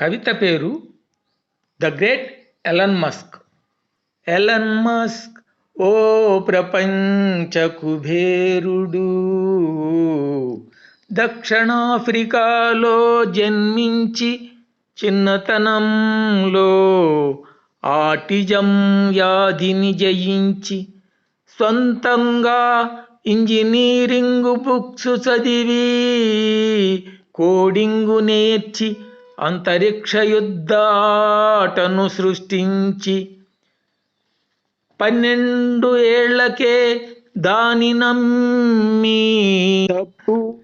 కవిత పేరు the great Elon Musk. Elon Musk ఓ ప్రపంచ కుబేరుడు. దక్షిణాఫ్రికాలో జన్మించి చిన్నతనంలో ఆటిజం వ్యాధిని జయించి సొంతంగా ఇంజనీరింగ్ బుక్స్ చదివి కోడింగు నేర్చి అంతరిక్ష యుద్ధాటను సృష్టించి పన్నెండు ఏళ్ళకే దాని నమ్మి డబ్బు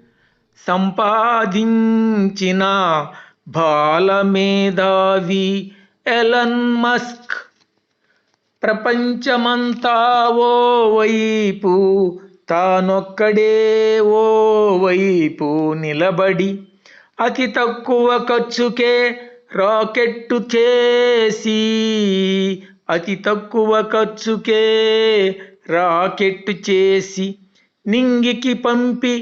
సంపాదించిన బాలమేధావి ఎలన్ మస్క్. ప్రపంచమంతా ఓ వైపు తానొక్కడే ఓ వైపు నిలబడి అతి తక్కువ ఖర్చుకే రాకెట్టు చేసి అతి తక్కువ ఖర్చుకే రాకెట్టు చేసి నింగికి పంపి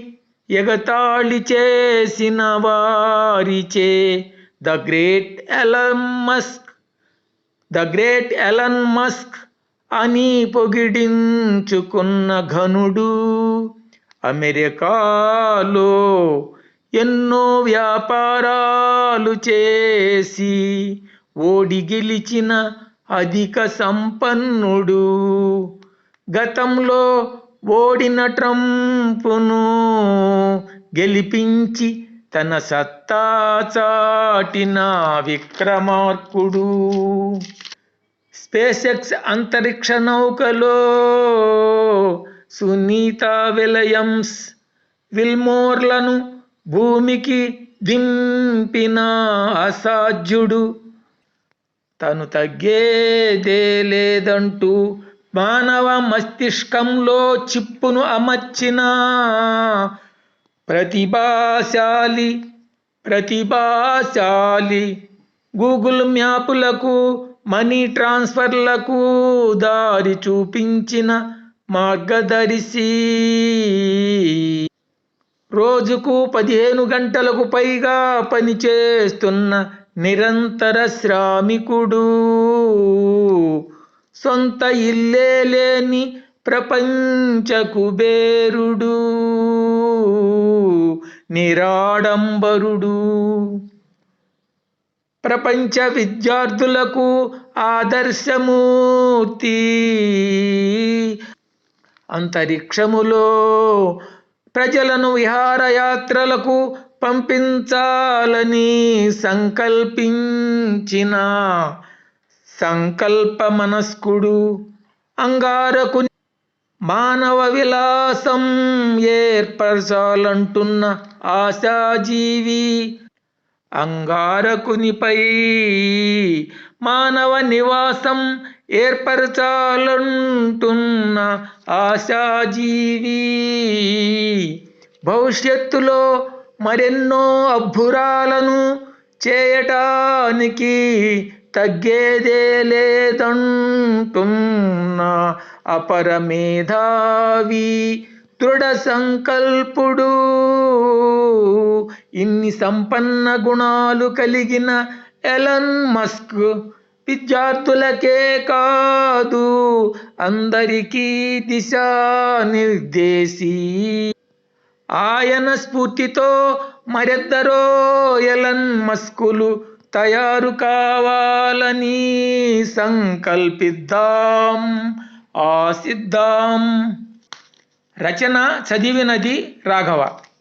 ఎగతాళి చేసిన వారిచే the great Elon Musk the great Elon Musk అని పొగిడించుకున్న ఘనుడు అమెరికాలో ఎన్నో వ్యాపారాలు చేసి ఓడి గెలిచిన అధిక సంపన్నుడు. గతంలో ఓడిన ట్రంపును గెలిపించి తన సత్తా చాటిన విక్రమార్కుడు. స్పేస్ ఎక్స్ అంతరిక్ష నౌకలో సునీత విలయమ్స్ విల్మోర్లను భూమికి దింపిన అసాధ్యుడు. తను తగ్గేదే లేదంటూ మానవ మస్తిష్కంలో చిప్పును అమర్చిన ప్రతిభాశాలి ప్రతిభాశాలి గూగుల్ మ్యాపులకు మనీ ట్రాన్స్ఫర్లకు దారి చూపించిన మార్గదర్శి. రోజుకు పదిహేను గంటలకు పైగా పనిచేస్తున్న నిరంతర శ్రామికుడు. సొంత ఇల్లే లేని ప్రపంచ కుబేరుడు నిరాడంబరుడు. ప్రపంచ విద్యార్థులకు ఆదర్శమూర్తి. అంతరిక్షములో ప్రజలను విహారయాత్రలకు పంపించాలని సంకల్పించిన సంకల్ప మనస్కుడు అంగారకు మానవ విలాసం ఏర్పరచాలంటున్న ఆశాజీవి అంగారకునిపై మానవ నివాసం ఏర్పరచాలంటున్న ఆశాజీవి. భవిష్యత్తులో మరెన్నో అబ్బురాలను చేయటానికి తగ్గేదే లేదంటున్న అపరమేధావి దృఢ సంకల్పుడు. ఇన్ని సంపన్న గుణాలు కలిగిన ఎలన్ మస్క్ విద్యార్థులకే కాదు అందరికీ దిశానిర్దేశీ. ఆయన స్ఫూర్తితో మరెద్దరో ఎలన్ మస్కులు తయారు కావాలని సంకల్పిద్దాం ఆసిద్దాం రచన చదివినది రాఘవ.